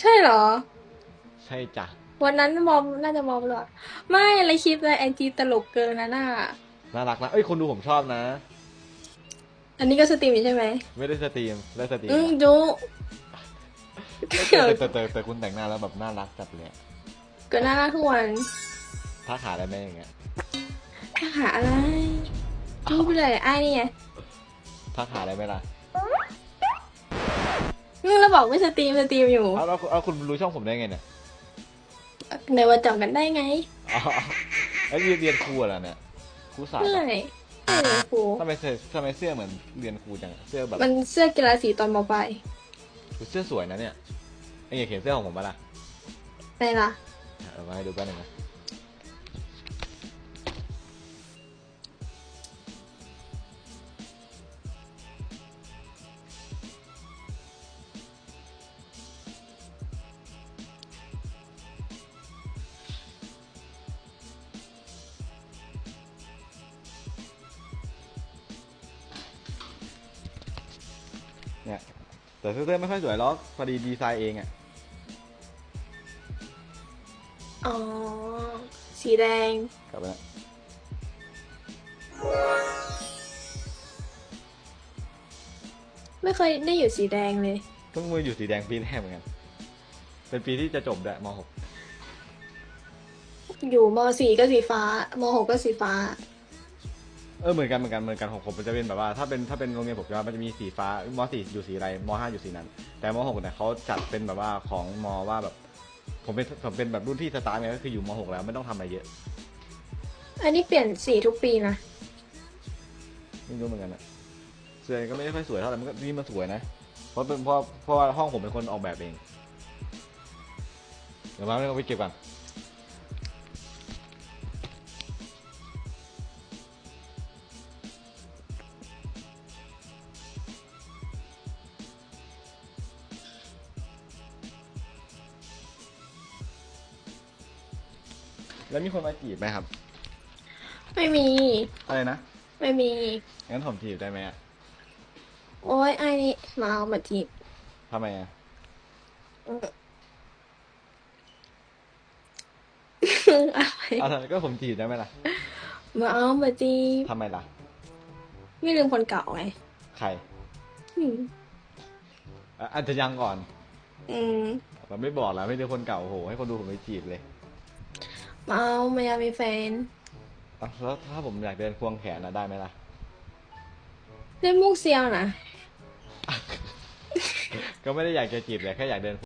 ใช่เหรอ ใช่จ้ะ วันนั้นมอมน่าจะมอมหรอไม่อะไรคลิปในไอจีตลกเกินนะน่ะน่ารักนะ เอ้ย คนดูผมชอบนะ อันนี้ก็สตรีมอยู่ใช่ไหม ไม่ได้สตรีม ได้สตรีมอืมอะจุแต่แต่แต่แต่คุณแต่งหน้าแล้วแบบน่ารักจัดเลยอะก็น่ารักทุกวันถ้าขาได้ไหมอย่างเงี้ยถ้าหาอะไรพูดไปเลยไอ้นี่ไงถ้าขาได้ไหมล่ะ อืมเราบอกไม่สตรีมสตรีมอยู่เอาแล้วเอาคุณรู้ช่องผมได้ไงเนี่ยในวันจำกันได้ไงอ๋อไอ้ยเรียนเรียนครูเหรอเนี่ยครูสาวเมื่ออะไหร่เมื่อไหร่ครูทำไมเสื้อทำไมเสื้อเหมือนเรียนครูจังอะเสื้อแบบมันเสื้อกีฬาสีตอนมปลายเสื้อสวยนะเนี่ยไอ้อยากเห็นเสื้อของผมปะล่ะไหนล่ะเอามาให้ดูแป๊บนึงนะ เนี่ยแต่เสื้อไม่ค่อยสวยหรอกพอดีดีไซน์เองอะอ๋อ สีแดง กลับไปนะไม่เคยได้อยู่สีแดงเลย เพิ่งมาอยู่สีแดงปีแรกเหมือนกัน เป็นปีที่จะจบด้วยมหกอยู่มสี่ก็สีฟ้ามหกก็สีฟ้า เออเหมือนกันเหมือนกันเหมือนกันของผมมันจะเป็นแบบว่าถ้าเป็นถ้าเป็นโรงเรียนผมจะมันจะมีสีฟ้ามสี่อยู่สีอะไรมห้าอยู่สีนั้น แต่มหกเนี่ยเขาจัดเป็นแบบว่าของมว่าแบบ ผมเป็นผมเป็นแบบรุ่นพี่สตาร์ทไงก็คืออยู่มหกแล้วไม่ต้องทำอะไรเยอะอันนี้เปลี่ยนสีทุกปีนะไม่รู้เหมือนกันอะเสื้อก็ไม่ได้ค่อยสวยเท่าไหร่มันก็นี่มันสวยนะเพราะเป็นเพราะเพราะว่าห้องผมเป็นคนออกแบบเองเดี๋ยวมาเอาไปเก็บก่อน แล้วมีคนมาจีบไหมครับ ไม่มี อะไรนะ ไม่มี งั้นผมจีบได้ไหมอะโอ้ยไอ้นี่มาเอามาจีบทำไมอะอืม อะไรเอาแต่ก็ผมจีบได้ไหมล่ะมาเอามาจีบทำไมล่ะ ไม่ลืมคนเก่าไงใครอืมอะอาจจะยังก่อน อืมเราไม่บอกแล้วไม่ได้คนเก่าโอ้โหให้คนดูผมไปจีบเลย มาเอามาอยากมีแฟนอะแล้วถ้าผมอยากเดินควงแขนนะได้ไหมล่ะ เล่นมุกเซียวนะ ก็ไม่ได้อยากจะจีบแต่แค่อยากเดิน